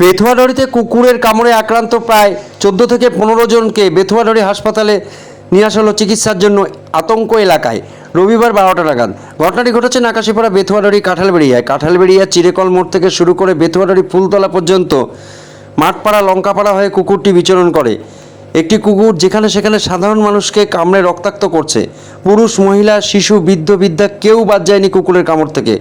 বেথুয়াডড়িতে কুকুরের কামড়ে আক্রান্ত প্রায় চোদ্দ থেকে পনেরো জনকে বেথুয়াডড়ি হাসপাতালে নিয়ে আসা হলো চিকিৎসার জন্য আতঙ্ক এলাকায়। রবিবার বারোটা নাগাদ। ঘটনাটি ঘটেছে নাকাশিপাড়া বেথুয়াডড়ি কাঁঠালবেড়িয়ায়। কাঁঠালবেড়িয়া চিরেকল মোড় থেকে শুরু করে বেথুয়াডড়ি ফুলতলা পর্যন্ত মাঠপাড়া, লঙ্কাপাড়া হয়ে কুকুরটি বিচরণ করে। একটি কুকুর যেখানে সেখানে সাধারণ মানুষকে কামড়ে রক্তাক্ত করছে। পুরুষ, মহিলা, শিশু, বৃদ্ধ, বৃদ্ধা কেউ বাদ যায়নি কুকুরের কামড় থেকে।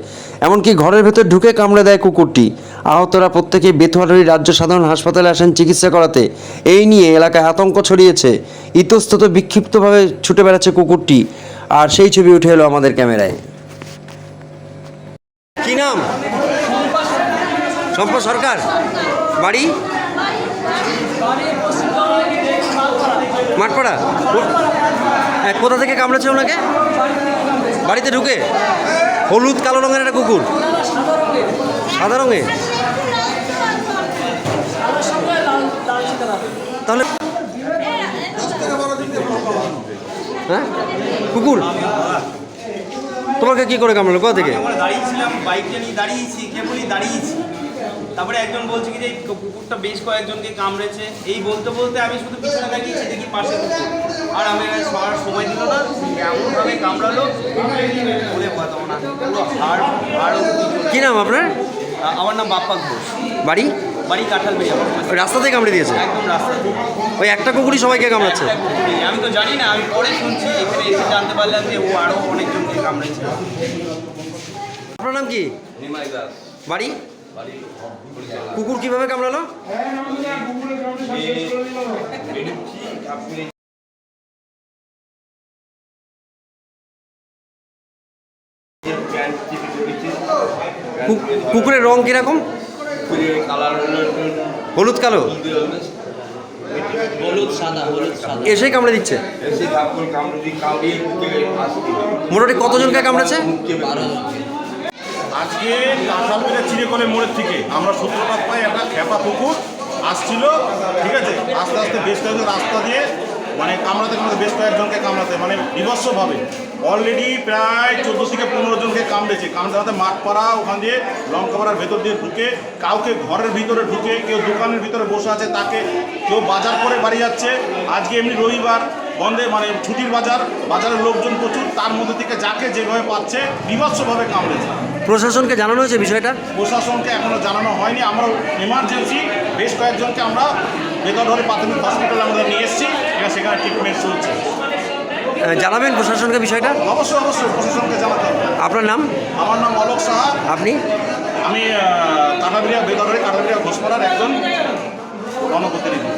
এমনকি ঘরের ভেতর ঢুকে কামড়ে দেয় কুকুরটি। আহতরা প্রত্যেকেই বেথুয়াডারি রাজ্য সাধারণ হাসপাতালে আসেন চিকিৎসা করাতে। এই নিয়ে এলাকায় আতঙ্ক ছড়িয়েছে। ইতস্তত বিক্ষিপ্তভাবে ছুটে বেড়াচ্ছে কুকুরটি। আর সেই ছবি উঠে এলো আমাদের ক্যামেরায়। কি নাম? সম্পদ সরকার। বাড়ি? মাঠপাড়া। কোথা থেকে কামড়েছে ওনাকে? বাড়িতে ঢুকে? হলুদ, কালো রঙের একটা কুকুর। সাদা রঙের? তাহলে হ্যাঁ? কুকুর? তোমাকে কি করে কামড়ালো? কোথা থেকে? আমরা দাঁড়িয়েছিলাম বাইকটা নিয়ে দাঁড়িয়েছি কেবলই দাঁড়িয়েছি। তারপরে একজন বলছে কি যে কুকুরটা বেশ কয়েকজনকে কামড়েছে। এই বলতে বলতে আমি শুধু পিছনে দাঁড়িয়েছি দেখি পাশে আর আমি সবার সময় দিল না এমনভাবে কামড়ালো। বলে পাতাম না পুরো হাড় হাড় কি নাম আপনার? আমার নাম বাপ্পা ঘোষ। বাড়ি? বাড়ি কাঁঠাল বেরিয়ে আমার রাস্তা থেকে কামড়ে দিয়েছে? একদম রাস্তা ওই একটা কুকুরই সবাইকে কামড়াচ্ছে? আমি তো জানি না আমি পরে শুনছি এখানে এসে জানতে পারলাম যে ও আরও অনেকজনকে কামড়েছে। আপনার নাম কি? বাড়ি? কুকুর কীভাবে কামড়ালো? কুকুরের রং কীরকম? হলুদ কালো? এসেই কামড়ে দিচ্ছে? মোটামুটি কতজনকে কামড়েছে? আজকে কাঁঠালবেড়া চিড়েকলে মোড়ের থেকে আমরা সূত্রপাত পাই একটা খেপা কুকুর আসছিল ঠিক আছে? আস্তে আস্তে বেশ কয়েকজন রাস্তা দিয়ে মানে কামড়াতে কামড়াতে বেশ কয়েকজনকে কামড়াতে মানে বিভৎসভাবে। অলরেডি প্রায় চোদ্দ থেকে পনেরো জনকে কামড়েছে কামড়াতে মাঠপাড়া ওখান দিয়ে লঙ্কাপাড়ার ভেতর দিয়ে ঢুকে কাউকে ঘরের ভিতরে ঢুকে কেউ দোকানের ভিতরে বসে আছে তাকে কেউ বাজার করে বাড়ি যাচ্ছে। আজকে এমনি রবিবার বন্ধে মানে ছুটির বাজার বাজারের লোকজন প্রচুর তার মধ্যে থেকে যাকে যেভাবে পাচ্ছে বিভৎসভাবে কামড়েছে প্রশাসনকে জানানো হয়েছে বিষয়টা? প্রশাসনকে এখনও জানানো হয়নি আমরা এমার্জেন্সি বেশ কয়েকজনকে আমরা বেতনধরে প্রাথমিক হসপিটালে আমরা নিয়ে এসেছি এবার সেখানে ট্রিটমেন্ট চলছে। জানাবেন প্রশাসনকে বিষয়টা? অবশ্যই অবশ্যই আপনার নাম? আমার নাম অলোক সাহা। আপনি? আমি কাঠাবিড়িয়া বেদরের কাঠাবিড়িয়া ঘোষপাড়ার একজন গণপ্রতিনিধি।